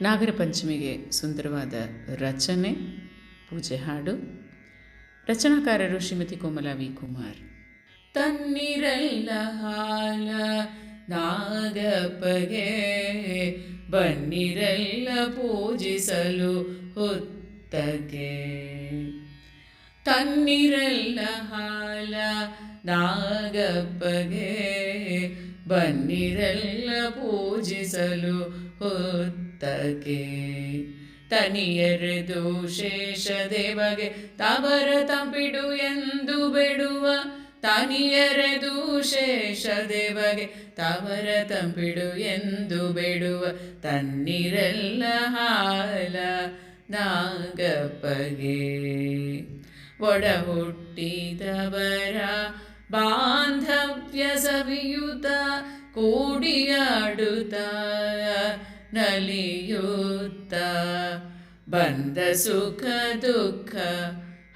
ನಾಗರ ಪಂಚಮಿಗೆ ಸುಂದರವಾದ ರಚನೆ, ಪೂಜೆ ಹಾಡು. ರಚನಾಕಾರರು ಶ್ರೀಮತಿ ಕೋಮಲ ವಿ. ಕುಮಾರ್. ತನ್ನಿರಲ್ಲ ಹಾಲ ನಾಗಪ್ಪಗೆ ಬನ್ನಿರಲ್ಲ ಪೂಜಿಸಲು ಹೊತ್ತಗೆ. ತನ್ನಿರಲ್ಲ ಹಾಲ ನಾಗಪ್ಪಗೆ ಬನ್ನಿರಲ್ಲ ಪೂಜಿಸಲು ಹೊತ್ತಕೆ ತನಿಯರೆದು ಶೇಷ ದೇವಗೆ ತವರ ತಂಪಿಡು ಎಂದು ಬಿಡುವ. ತನಿಯರೆದು ಶೇಷ ದೇವಗೆ ತವರ ತಂಪಿಡು ಎಂದು ಬಿಡುವ. ತನ್ನಿರೆಲ್ಲ ಹಾಲ ನಾಗಪ್ಪಗೆ. ಒಡ ಹುಟ್ಟಿದವರ ಬಾಂಧವ್ಯ ಸವಿಯುತ ಕೂಡಿಯಾಡುತ್ತ ನಲಿಯುತ್ತ ಬಂದ ಸುಖ ದುಃಖ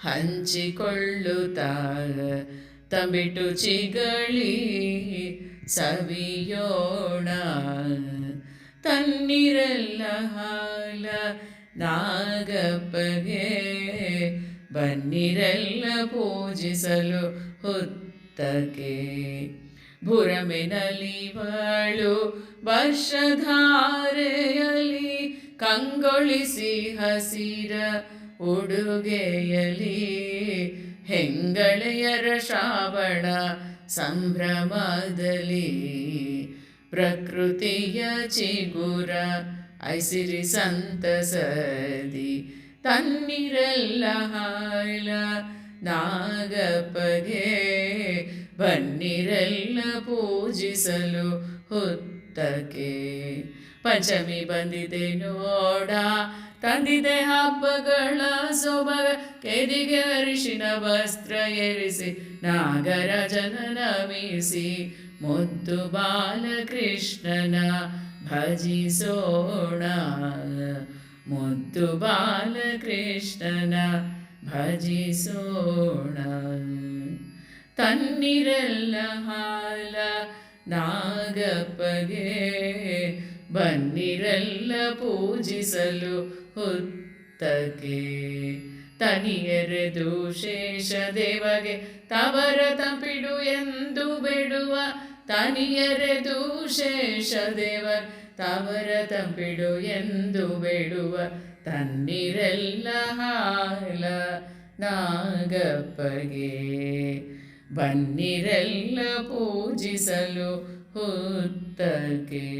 ಹಂಚಿಕೊಳ್ಳುತ್ತ ತಂಬಿಟ್ಟು ಚಿಗಳಿ ಸವಿಯೋಣ. ತನ್ನಿರಲ್ಲ ಹಾಲ ನಾಗಪ್ಪಗೆ, ಬನ್ನಿರಲ್ಲ ಪೂಜಿಸಲು ಹೊತ್ತಗೆ ಭುರಮೆನಲಿವಳು ವರ್ಷಧಾರೆಯಲಿ ಕಂಗೊಳಿಸಿ ಹಸಿರ ಉಡುಗೆಯಲಿ ಹೆಂಗಳೆಯರ ಶ್ರಾವಣ ಸಂಭ್ರಮದಲ್ಲಿ ಪ್ರಕೃತಿಯ ಚಿಗುರ ಐಸಿರಿ ಸಂತಸದಿ ತನ್ನಿರಲ್ಲ ಹಾಲ ನಾಗಪ್ಪಗೆ ಬನ್ನಿರೆಲ್ಲ ಪೂಜಿಸಲು ಹೊತ್ತಕ್ಕೆ. ಪಂಚಮಿ ಬಂದಿದೆ ನೋಡ, ತಂದಿದೆ ಹಬ್ಬಗಳ ಸೊಬಗ. ಕೆದಿಗೆ ಅರಿಶಿನ ವಸ್ತ್ರ ಏರಿಸಿ ನಾಗರಾಜನ ನಮಿಸಿ ಮುದ್ದು ಬಾಲಕೃಷ್ಣನ ಭಜಿಸೋಣ ಮುದ್ದು ಬಾಲಕೃಷ್ಣನ ಭಜಿಸೋಣ ತನ್ನಿರಲ್ಲ ಹಾಲ ನಾಗಪ್ಪಗೆ. ಬನ್ನಿರಲ್ಲ ಪೂಜಿಸಲು ಹೊತ್ತಗೆ. ತನಿಯರೆದು ಶೇಷ ದೇವಗೆ ತವರ ತಪಿಡು ಎಂದು ಬಿಡುವ ತನಿಯರೆದು ಶೇಷ ದೇವ ತವರ ತಂಪಿಡು ಎಂದು ಬೇಡುವ ತನ್ನಿರೆಲ್ಲ ಹಾಲ ನಾಗಪ್ಪಗೆ. ಬನ್ನಿರೆಲ್ಲ ಪೂಜಿಸಲು ಹೊತ್ತಗೆ.